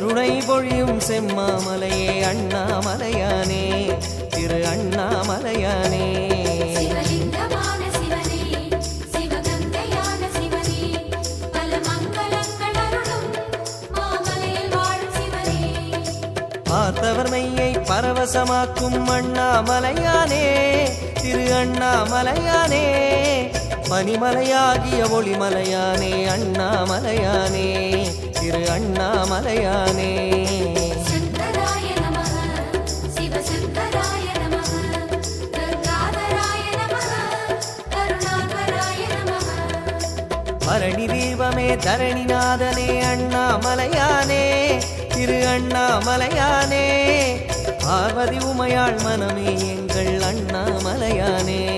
கருணை பொழியும் செம்மாமலையே அண்ணாமலையானே திரு அண்ணாமலையானே. பார்த்தவர் மெய்யை பரவசமாக்கும் அண்ணாமலையானே திரு அண்ணாமலையானே. பனிமலையாகிய ஒளிமலையானே அண்ணாமலையானே திரு அண்ணாமலையானே. பரணி தீபமே தரணிநாதனே அண்ணாமலையானே திரு அண்ணாமலையானே. பார்வதி உமையாள் மனமே எங்கள் அண்ணாமலையானே.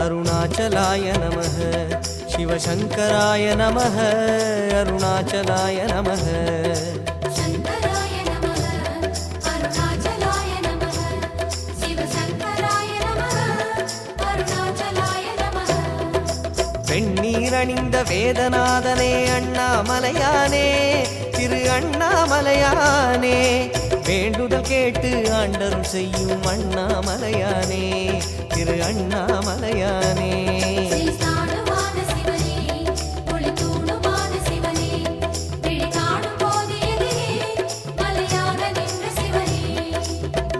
அருணாச்சலாய நமக. சிவசங்கராய நமக. அருணாச்சலாய நமக. பெண்ணீரணிந்த வேதநாதனே அண்ணாமலையானே. திரு அண்ணாமலையானே. வேண்டுதல் கேட்டு ஆண்டரும் செய்யும் அண்ணாமலையானே. அண்ணாமலையானே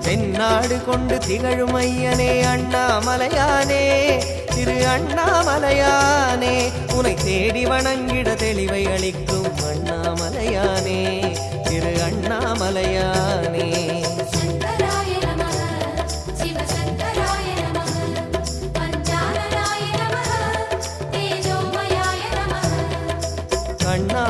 தென்னாடு கொண்டு திகழும் ஐயனே அண்ணாமலையானே. திரு அண்ணாமலையானே உனை தேடி வணங்கிட தெளிவை அளிக்கும் அண்ணாமலையானே. திரு அண்ணாமலையானே.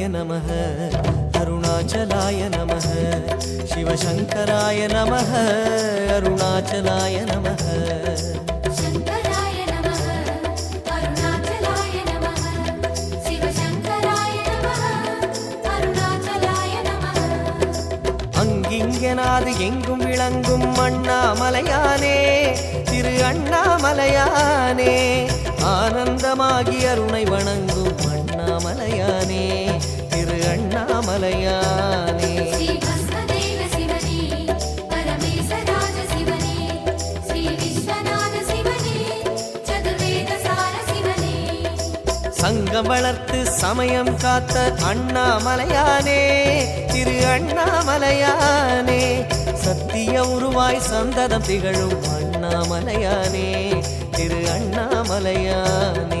शङ्कराय नमः अरुणाचलाय नमः शिवशङ्कराय नमः अरुणाचलाय नमः शङ्कराय नमः अरुणाचलाय नमः शिवशङ्कराय नमः अरुणाचलाय नमः அங்கிங்கனாது எங்கும் விளங்கும் அண்ணாமலையானே திரு அண்ணாமலையானே ஆனந்தமாகி அருணை வணங்கும் அண்ணாமலையானே வளர்த்து சமயம் காத்த அண்ணாமலையானே திரு அண்ணாமலையானே. சத்திய உருவாய் சந்ததம் திகழும் அண்ணாமலையானே திரு அண்ணாமலையானே.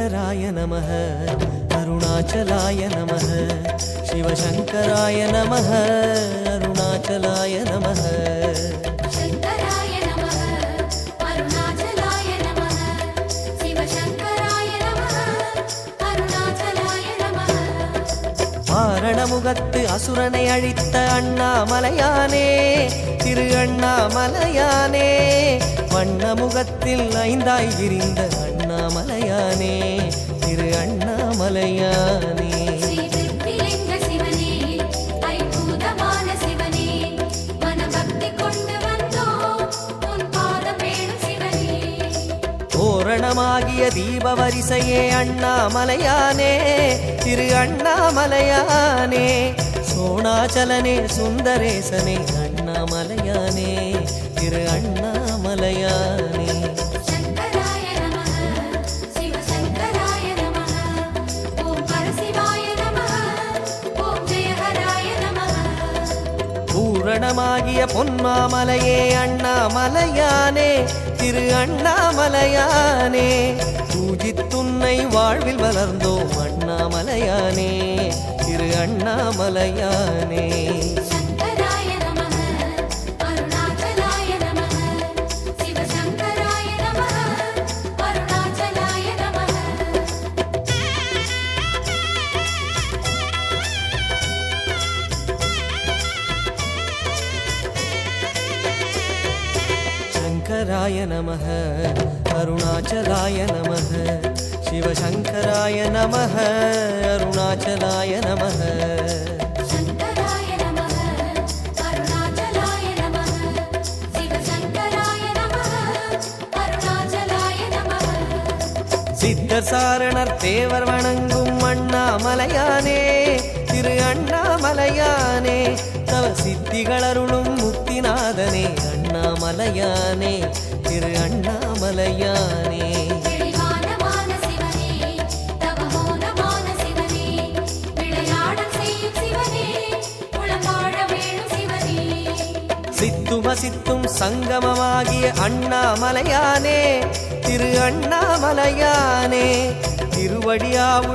சங்கராய நம அருணாச்சலாய நம சிவசங்கராய நம அருணாச்சலாய நம காரணமுகத்து அசுரனை அழித்த அண்ணாமலையானே திரு அண்ணாமலையானே வண்ணமுகத்தில் ஐந்தாய் விரிந்த அண்ணாமலையானே திரு அண்ணாமலையானே. தோரணமாகிய தீப வரிசையே அண்ணாமலையானே திரு அண்ணாமலையானே. சோணாச்சலனே சுந்தரேசனே அண்ணாமலையானே திரு அண்ணாமலையானே பூரணமாகிய பொன்மாமலையே அண்ணாமலையானே திரு அண்ணாமலையானே. பூஜித்துன்னை வாழ்வில் வளர்ந்தோம் அண்ணாமலையானே திரு அண்ணாமலையானே. शङ्कराय नमः अरुणाचलाय नमः शिवशङ्कराय नमः अरुणाचलाय नमः शङ्कराय नमः अरुणाचलाय नमः शिवशङ्कराय नमः अरुणाचलाय नमः சித்தர் சாரணர் தேவர் வணங்கும் அண்ணாமலையானே திரு அண்ணாமலையானே தவ சித்திகள் அருளும் முக்திநாதனே அண்ணாமலையானே திரு அண்ணாமலையானே. தெளிவானமான சிவனே தவமோனமான சிவனே விளையாடல் செய்யும் சிவனே உளவாழ வேணும் சிவனே. சித்தும சித்தும் சங்கமமாகிய அண்ணாமலையானே திரு அண்ணாமலையானே திருவடியாவு